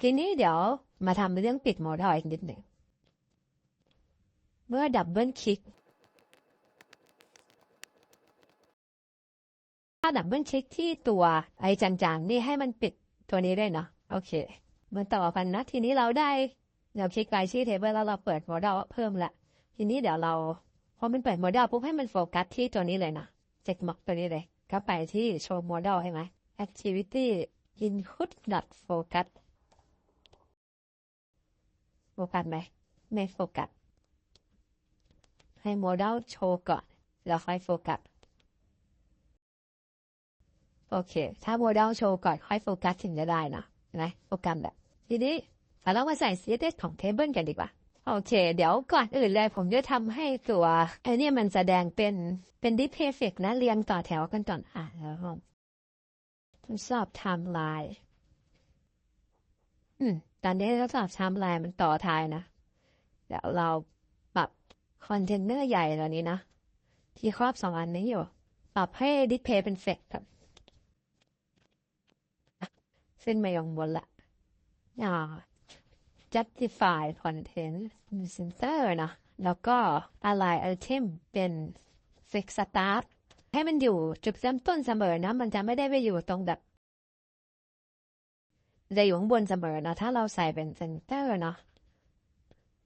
ทีนี้เดี๋ยวมาทำเรื่องปิดโมเดลอีกนิดหนึ่ง เมื่อดับเบิลคลิก ถ้าดับเบิลคลิกที่ตัวไอ้จางๆ นี่ให้มันปิดตัวนี้ด้วยเนาะโอเคเมื่อต่อกันนะ ทีนี้เราได้เราคลิกรายชื่อเทเบิลแล้วเราเปิดโมเดลเพิ่มละทีนี้เดี๋ยวเราพอมันเปิดโมเดลปุ๊บให้มันโฟกัสที่ตัวนี้เลยนะเช็คม็อกตัวนี้เลยก็ไปที่โชว์โมเดลใช่ไหม activity input dot focus ฟกัสไหมไม่โฟกัส ให้โมเดลโชว์ก่อน แล้วค่อยโฟกัส โอเค ถ้าโมเดลโชว์ก่อนค่อยโฟกัสถึงจะได้นะนไหมโฟกัสแบบ ทีนี้เรามาใส่ CSS ของ Table กันดีกว่า โอเค เดี๋ยวก่อนอื่นเลยผมจะทำให้ตัวไอ้นี่มันแสดงเป็นเป็น display effect นะเรียงต่อแถวกันก่อน อะแล้วผมทดสอบไทม์ไลน์ อืมตอนนี้ทดสอบไทม์ไลน์มันต่อท้ายนะ เดี๋ยวเราปรับคอนเทนเนอร์ใหญ่ตัวนี้นะ ที่ครอบสองอันนี้อยู่ ปรับให้ display เป็น effect ครับขึ้นมาย่างบนละอ่า justify content center นะ แล้วก็ align item เป็น fix start ให้มันอยู่จุดเริ่มต้นเสมอนะ มันจะไม่ได้ไปอยู่ตรงแบบ จะอยู่ข้างบนเสมอนะถ้าเราใส่เป็น center เนาะ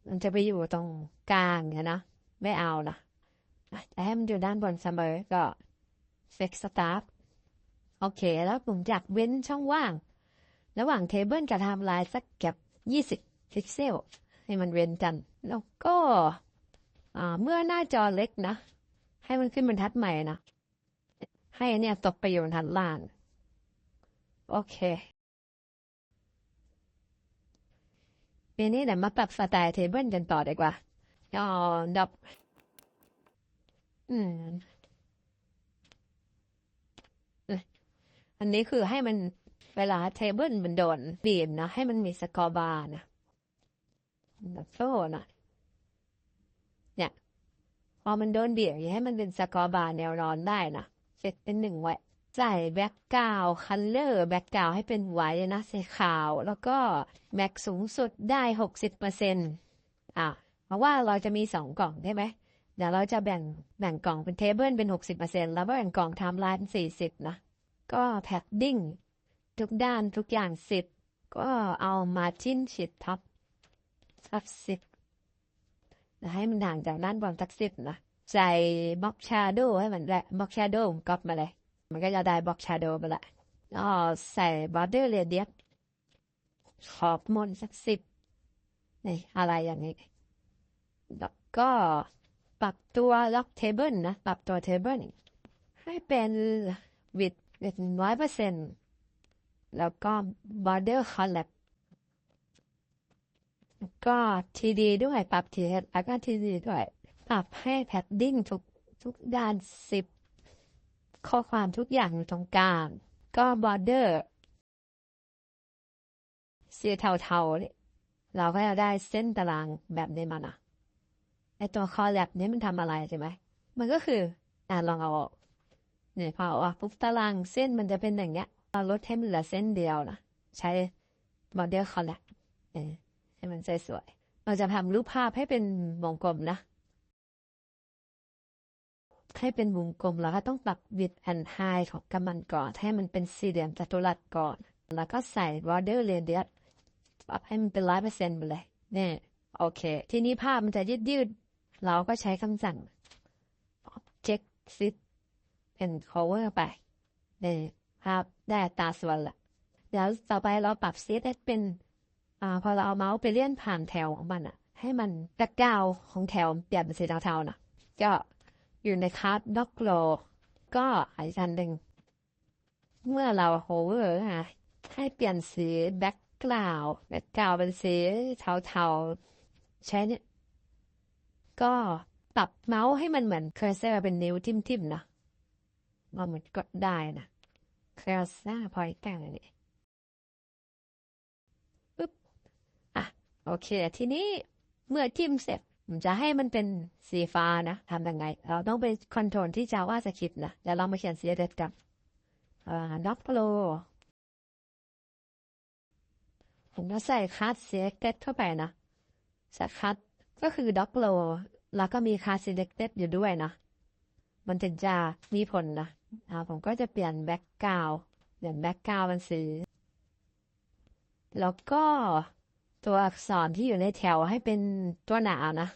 มันจะไปอยู่ตรงกลางเนี่ยนะไม่เอานะแต่ให้มันอยู่ด้านบนเสมอก็ fix start โอเค แล้วผมอยากเว้นช่องว่าง ระหว่างเทเบิลกับไทม์ไลน์สักเก็บยี่สิบพิกเซล ให้มันเว้นกัน แล้วก็เมื่อหน้าจอเล็กนะ ให้มันขึ้นบรรทัดใหม่นะ ให้เนี่ยตกไปอยู่บรรทัดล่าง โอเค ปีนี้เดี๋ยวมาปรับสไตล์เทเบิลกันต่อดีกว่าอ๋อดับ อืม อันนี้คือให้มันเวลาเทเบิลมันโดนบีบนะ ให้มันมีสกอร์บาร์นะแบบโซ่นะเนี่ย พอมันโดนเบีบให้มันเป็นสกอร์บาร์แนวนอนได้นะเสร็จเป็นหนึ่งไว้ ใส่แบ็กกราวคัลเลอร์แบ็กกราวให้เป็นไว้นะสีขาว แล้วก็แม็กสูงสุดได้หกสิบเปอร์เซ็นต์อะเพราะว่าเราจะมีสองกล่องใช่ไหมเดี๋ยวเราจะแบ่งแบ่งกล่องเป็นเทเบิลเป็นหกสิบเปอร์เซ็นต์แล้วก็แบ่งกล่องไทม์ไลน์เป็นสี่สิบนะ ก็แพ็คดิ้งทุกด้านทุกอย่างสิบก็เอามาชิ้นฉีดทับทับสิบให้มันห่างจากด้านบนสักสิบนะ ใส่บ็อกชาโดให้มันได้บล็อกชาโดมก๊อปมาเลย มันก็จะได้บล็อกชาโดไปละแล้วใส่บอร์เดอร์เรเดียสขอบมนสักสิบนี่อะไรอย่างนี้ แล้วก็ปรับตัวล็อกเทเบิลนะ ปรับตัวเทเบิลให้เป็นวิดเป็นร้อยเปอร์เซ็นต์แล้วก็ border collab ก็ทีดีด้วย ปรับทีแล้วก็ทีดีด้วย ปรับให้แพดดิ้งทุกทุกด้านสิบ ข้อความทุกอย่างอยู่ตรงกลาง ก็ border สีเทาๆนี่เราก็จะได้เส้นตารางแบบนี้มานะไอตัว collab นี้มันทำอะไรใช่ไหม มันก็คืออ่าลองเอาออกเนี่ยพอออกปุ๊บตารางเส้นมันจะเป็นอย่างเงี้ยเราลดให้มันเหลือเส้นเดียวนะใช้โมเดลคอลแลกให้มันสวยๆเราจะทำรูปภาพให้เป็นวงกลมนะ ให้เป็นวงกลม แล้วก็ต้องปรับ width and height ของกำมันก่อน ให้มันเป็นสี่เหลี่ยมจัตุรัสก่อน แล้วก็ใส่ border radius ปรับให้มันเป็นร้อยเปอร์เซ็นต์ไปเลยเนี่ยโอเค ทีนี้ภาพมันจะยืดยืด เราก็ใช้คำสั่ง object sit เป็น cover ไปเนี่ยภาพได้ตาส่วนละเดี๋ยวต่อไปเราปรับซีดเป็นอ่าพอเราเอาเมาส์ไปเลื่อนผ่านแถวของมันอะให้มันแบ็กกราวของแถวเปลี่ยนเป็นสีเทาๆนะก็ อยู่ในคาร์ดด็อกโลก็อีกอันหนึ่ง เมื่อเราโฮเวอร์ให้เปลี่ยนสีแบ็กกราวแบ็กกราวเป็นสีเทาๆ ใช้เนี่ย ก็ปรับเมาส์ให้มันเหมือนเคอร์เซอร์เป็นนิ้วทิ่มๆนะมันเหมือนกดได้นะเคลาสหน้าพอยต์แต่งนี่ปึ๊บ อะ โอเค ทีนี้เมื่อจิ้มเสร็จ ผมจะให้มันเป็นสีฟ้านะทำยังไง เราต้องไปคอนโทรลที่ Java Script นะเดี๋ยวเรามาเขียน CSS กันอ่า doc flow ผมก็ใส่คัส selected เข้าไปนะใส่คัสก็คือ doc row แล้วก็มีคัส selected อยู่ด้วยนะ มันถึงจะมีผลนะอ่าผมก็จะเปลี่ยน background เปลี่ยน background เป็นสี แล้วก็ ตัวอักษรที่อยู่ในแถวให้เป็นตัวหนานะ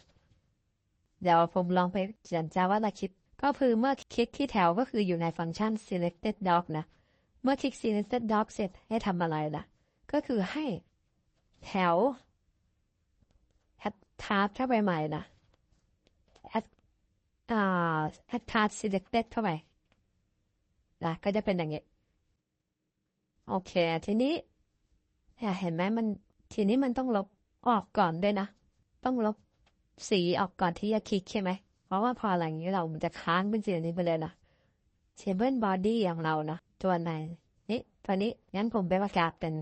เดี๋ยวผมลองไปเขียน JavaScript ก็คือเมื่อคลิกที่แถวก็คืออยู่ในฟังก์ชัน selected doc นะ เมื่อคลิก selected doc เสร็จให้ทำอะไรล่ะ ก็คือให้แถว add tab เข้าไปใหม่นะ add อ่า add tab selected เข้าไปนะก็จะเป็นอย่างนี้ โอเค ทีนี้เนี่ยเห็นไหมมัน ทีนี้มันต้องลบออกก่อนด้วยนะ ต้องลบสีออกก่อนที่จะคลิกใช่ไหม เพราะว่าพออะไรอย่างนี้เรามันจะค้างเป็นสีนี้ไปเลยนะ table body อย่างเรานะตัวไหนนี่ตัวนี้งั้นผมไปประกาศเป็น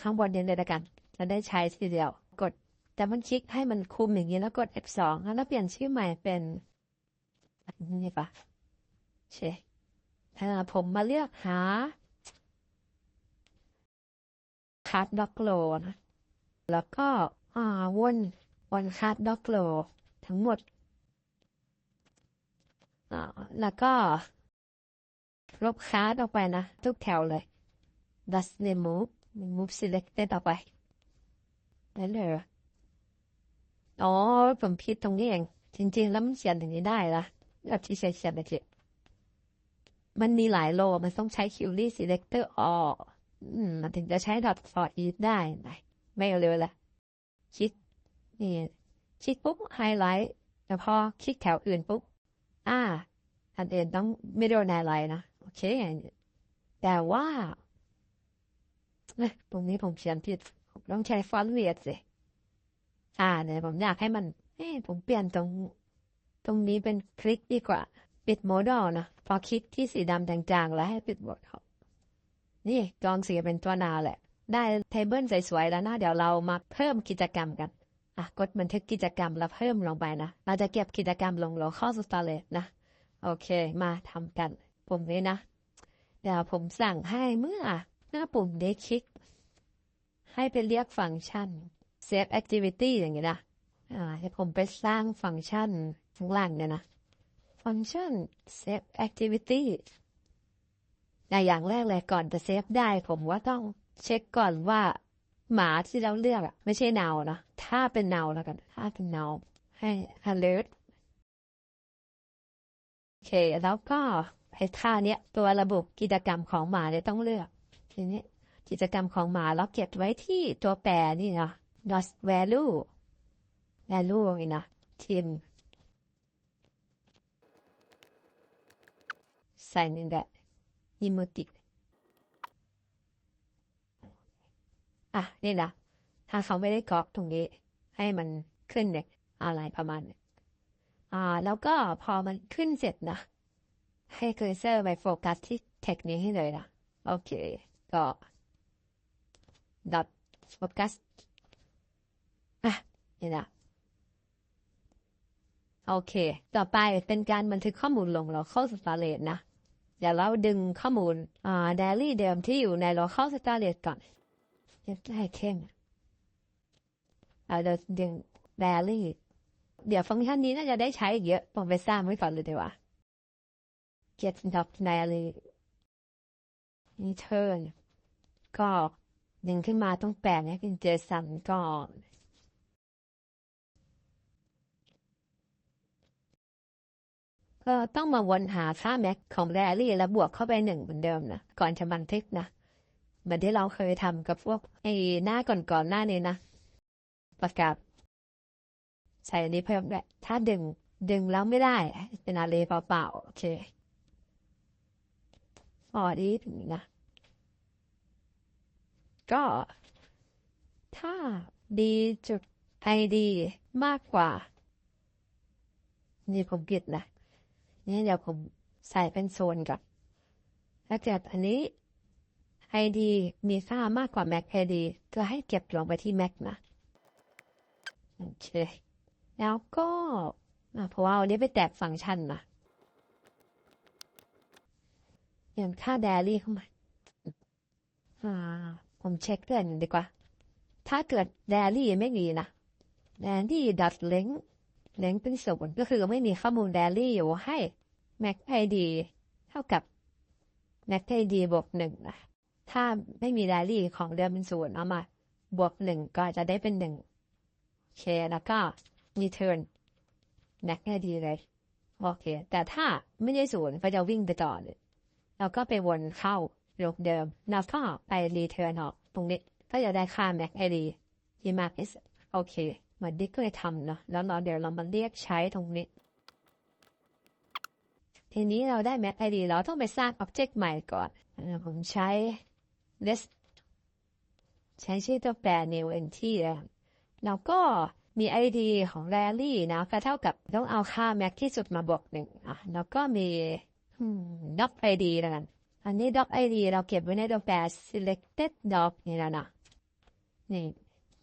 ข้างบนนี้เลยละกัน จะได้ใช้ทีเดียว กดแต่มันคลิกให้มันคุมอย่างนี้แล้วกด F2 แล้วเปลี่ยนชื่อใหม่เป็นนนี่ปะเชถ้าผมมาเลือกหา คัดด็อกโลนะแล้วก็อ่าวนวนคัดด็อกโลทั้งหมดแล้วก็ลบคัดออกไปนะ ทุกแถวเลย That's remove move selected ออกไปนั่นเลยอ๋อ ผมผิดตรงนี้เอง จริง ๆ แล้วมันเขียนอย่างนี้ได้ละแบบที่เขียนไปเฉยมันมีหลายโล มันต้องใช้ query selector ออกอื มมันถึงจะใช้ dot for each ได้ไหนไม่เร็วละคลิกนี่คลิกปุ๊บไฮไลท์แล้วพอคลิกแถวอื่นปุ๊บอ่าอันอื่นต้องไม่โดนไฮไลท์นะ โอเค แต่ว่าตรงนี้ผมเขียนผิดต้องใช้ฟอนต์เวียดสิอ่าเนี่ยผมอยากให้มันเอ้ผมเปลี่ยนตรง ตรงนี้เป็นคลิกดีกว่า ปิดโมดอลนะพอคลิกที่สีดำจางๆแล้วให้ปิดโมดเขา นี่จองเสียเป็นตัวนาแหละ ได้เทเบิลสวยๆแล้วนะเดี๋ยวเรามาเพิ่มกิจกรรมกันอะกดบันทึกกิจกรรมแล้วเพิ่มลงไปนะ เราจะเก็บกิจกรรมลงโลคอลสตอเรจนะ โอเค มาทำกัน ปุ่มนี้นะ เดี๋ยวผมสั่งให้เมื่อ หน้าปุ่มเดคลิก ให้ไปเรียกฟังก์ชัน save activity อย่างนี้นะ อ่าให้ผมไปสร้างฟังก์ชันข้างล่างเนี่ยนะ ฟังก์ชัน save activity ในอย่างแรกเลยก่อนจะเซฟได้ ผมว่าต้องเช็คก่อนว่า หมาที่เราเลือกอะไม่ใช่เนานะถ้าเป็นเนาแล้วกัน ถ้าเป็นเนาให้ alert โอเค แล้วก็ไอ้ท่าเนี้ยตัวระบบกิจกรรมของหมาเนี่ยต้องเลือก ทีนี้กิจกรรมของหมาเราเก็บไว้ที่ตัวแปรนี่นะ dot value value นี่นะทีมใส่นี่แหละ อิโมติอะ นี่นะถ้าเขาไม่ได้กรอกตรงนี้ ให้มันขึ้นเนี่ยอะไรประมาณอ่า แล้วก็พอมันขึ้นเสร็จนะ ให้เคอร์เซอร์ไปโฟกัสที่เทคนี้ให้เลยนะ โอเค ก็ dot focus อะ นี่นะโอเค ต่อไปเป็นการบันทึกข้อมูลลง local storage นะ เดี๋ยวเราดึงข้อมูลอ่า daily เดิมที่อยู่ใน local storage ก่อนเรียบได้เข้มเอาเดี๋ยวดึง daily เดี๋ยวฟังก์ชันนี้น่าจะได้ใช้อีกเยอะผมไปสร้างไว้ก่อนเลยดีกว่า get dot daily return ก็ดึงขึ้นมาต้องแปลงให้เป็น JSON ก่อน ก็ต้องมาวนหาค่าแม็กของแรลลี่แล้วบวกเข้าไปหนึ่งเหมือนเดิมนะก่อนจะบันทึกนะเหมือนที่เราเคยทำกับพวกไอ้หน้าก่อนๆหน้านี้นะ ประกาศใส่อันนี้เพิ่มด้วยถ้าดึงดึงแล้วไม่ได้ เป็นอะไรเปล่าๆโอเคพอดีถึงนี้นะ ก็ ถ้าดีจุดไอดีมากกว่า นี่ผมผิดนะ นี่เดี๋ยวผมใส่เป็นโซนก่อนถ้าเกิดอันนี้ ID มีค่ามากกว่า Mac ID ก็ให้เก็บลงไปที่ Mac นะ โอเค แล้วก็เพราะว่าเอาเนี้ไปแตกฟังก์ชันนะอย่างค่า daily เข้ามาผมเช็คเรื่อนดีกว่า ถ้าเกิดแดรี่ไม่มีนะแดรี่ดัดเล้งเล้งเป็นศูนย์ก็คือไม่มีข้อมูลแดรี่อยู่ให้ mac id เท่ากับ mac id บวกหนึ่งนะถ้าไม่มีแดรี่ของเดิมเป็นศูนย์เอามา บวกหนึ่งก็จะได้เป็นหนึ่งโอเค แล้วก็ return mac id เลยโอเค แต่ถ้าไม่ได้ศูนย์ก็จะวิ่งไปต่อเลยแล้วก็ไปวนเข้าลูปเดิม แล้วก็ไป return ออกตรงนี้ก็จะได้ค่า mac id ที่มากที่สุดโอเคมือนที่เคยทำเนาะแล้วเราเดี๋ยวเรามาเรียกใช้ตรงนี้ ทีนี้เราได้ mac id เราต้องไปสร้าง object ใหม่ก่อนอผมใช้ list ใช้ชื่อตัวแปร new entity แล้วแล้วก็มี id ของ rally นะก็เท่ากับต้องเอาค่า max ที่สุดมาบวกหนึ่งอะแล้วก็มี doc id แล้วกันอันนี้ doc id เราเก็บไว้ในตัวแปร selected doc นี่แล้วนะนี่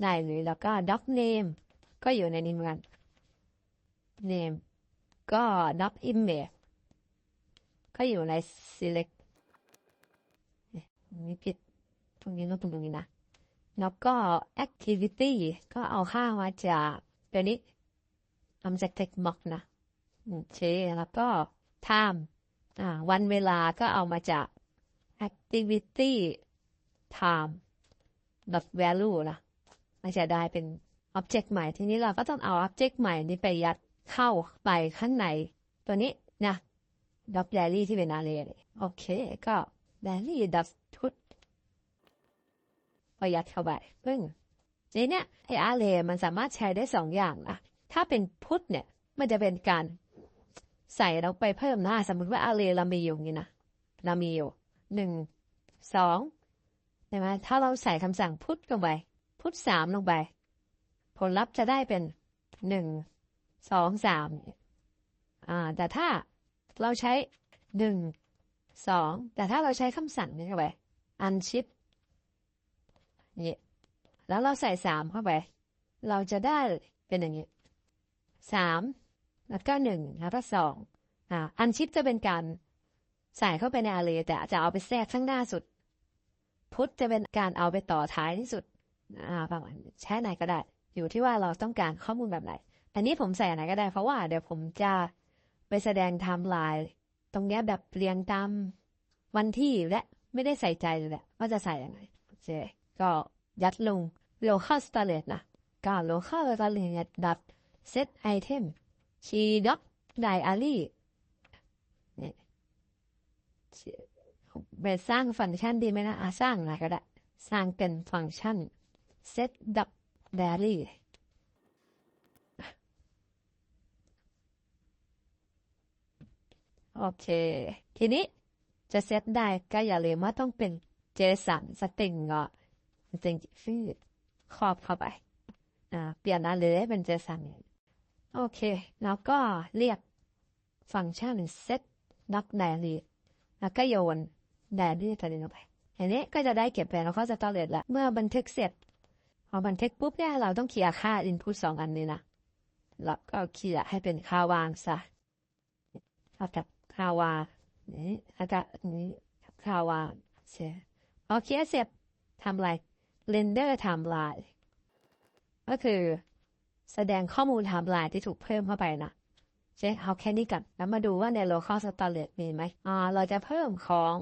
ได้เลยแล้วก็ doc name ก็อยู่ในนี้เหมือนกัน name ก็ doc image ก็อยู่ใน select นี่ผิดตรงนี้ต้องตรงนี้นะ แล้วก็ activity ก็เอาค่ามาจากตัวนี้ object text box นะโอเคแล้วก็ time อ่าวันเวลาก็เอามาจาก activity time dot value นะมันจะได้เป็น object ใหม่ ทีนี้เราก็ต้องเอา object ใหม่นี้ไปยัดเข้าไปข้างในตัวนี้นะ dot daily ที่เป็น array เลยโอเค ก็ daily dot ทุดประหยัดเข้าไปซึ่งทีเนี้ยไอ้ array มันสามารถใช้ได้สองอย่างนะถ้าเป็นพุทธเนี่ยมันจะเป็นการใส่เราไปเพิ่มหน้า สมมติว่า array เรามีอยู่อย่างนี้นะเรามีอยู่หนึ่งสองใช่ไหมถ้าเราใส่คำสั่งพุทธลงไป พุทธสามลงไป ผลลัพธ์จะได้เป็นหนึ่งสองสามอ่า แต่ถ้า เราใช้หนึ่งสองแต่ถ้าเราใช้คำสั่งนี้เข้าไป unship นี่แล้วเราใส่สามเข้าไป เราจะได้เป็นอย่างนี้สามแล้วก็หนึ่งแล้วก็สองอ่าอันชิปจะเป็นการใส่เข้าไปในอารีแต่จะเอาไปแทรกข้างหน้าสุด พุทธจะเป็นการเอาไปต่อท้ายที่สุดอ่าประมาณใช้ไหนก็ได้ อยู่ที่ว่าเราต้องการข้อมูลแบบไหน อันนี้ผมใส่ไหนก็ได้เพราะว่าเดี๋ยวผมจะ ไปแสดงไทม์ไลน์ตรงนี้แบบเรียงตามวันที่และไม่ได้ใส่ใจเลยแหละว่าจะใส่ยังไงเคก็ยัดลง local storage นะก็ local storage ดับ set item ชีด็อกไดอารี่เนี่ยไปสร้างฟังก์ชันดีไหมนะอะสร้างอะไรก็ได้ สร้างเป็นฟังก์ชัน set dot diary โอเค ทีนี้จะเซตได้ก็อย่าลืมว่าต้องเป็น JSON สตริงก็จริงชื่อครอบเข้าไปอ่าเปลี่ยนอะไรเลยเป็น JSON โอเค แล้วก็เรียกฟังก์ชัน set doc diary แล้วก็โยน diary ตัวนี้ลงไปอันนี้ก็จะได้เก็บไปแล้วก็จะต่อเลยละเมื่อบันทึกเสร็จพอบันทึกปุ๊บเนี่ยเราต้องเคลียร์ค่า input สองอันนี้นะแล้วก็เคลียร์ให้เป็นค่าวางซะเท่ากับาวางนี่แล้วก็นี้ค่าวาเสร็จโอเคเสร็จทำอะไร render ทำลายก็คือแสดงข้อมูลทม์ไลน์ที่ถูกเพิ่มเข้าไปนะเจ๊เอาแค่นี้กัน แล้วมาดูว่าใน local storage มีไหมอ่า เราจะเพิ่มของ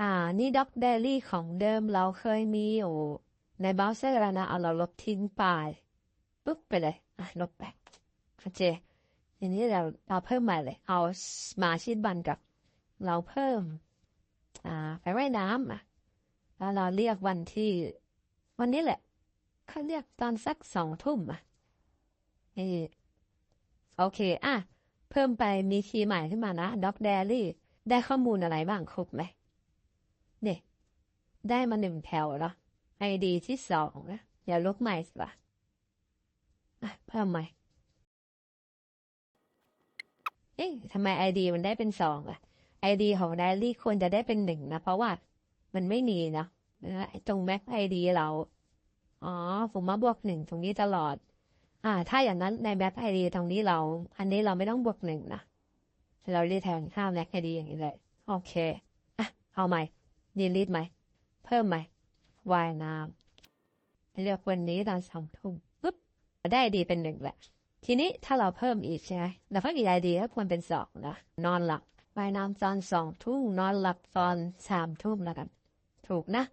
อ่า นี่ doc daily ของเดิมเราเคยมีอยู่ในเบราว์เซอร์แล้วนะ เอาเราลบทิ้งไป ปุ๊บไปเลย อะ ลบไปโอเค ทีนี้เราเราเพิ่มใหม่เลย เอามาชิดบันกับเราเพิ่มอ่าไปไว้น้ำอะแล้วเราเรียกวันที่ วันนี้แหละเขาเรียกตอนสักสองทุ่มอะโอเค อะ เพิ่มไปมีคีย์ใหม่ขึ้นมานะ Doc Diary ได้ข้อมูลอะไรบ้างครบไหมเนี่ยได้มาหนึ่งแถวแล้ว ID ที่สองนะอย่าลบใหม่สิวะอะเพิ่มใหม่ เอ๊ะทำไม ID มันได้เป็นสองอะ ID ของ Diary ควรจะได้เป็นหนึ่งนะ เพราะว่ามันไม่มีนะตรง Mac ID เรา อ๋อผมมาบวกหนึ่งตรงนี้ตลอด อ่า ถ้าอย่างนั้นในแบ็คไอดีตรงนี้เรา อันนี้เราไม่ต้องบวกหนึ่งนะเราเรียกแทนค่าแบ็คไอดีอย่างนี้เลย โอเค อะ เอาใหม่ดีลิทไหม เพิ่มไหมวายน้ำเลือกวันนี้ตอนสองทุ่มปุ๊บ ได้ดีเป็นหนึ่งแหละ ทีนี้ถ้าเราเพิ่มอีกใช่ไหมเราเพิ่มอีกไอเดียควรเป็นสองนะนอนหลับว่ายน้ำตอนสองทุ่มนอนหลับตอนสามทุ่มแล้วกัน ถูกนะ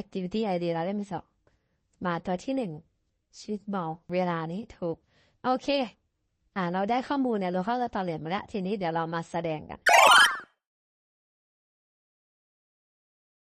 activity ไอเดียเราได้เป็นสองมาตัวที่หนึ่งชีวิตเมาเวลานี้ถูก โอเค อ่าเราได้ข้อมูลเนี่ยเราเข้าเราตอนเรียนมาแล้ว ทีนี้เดี๋ยวเรามาแสดงกัน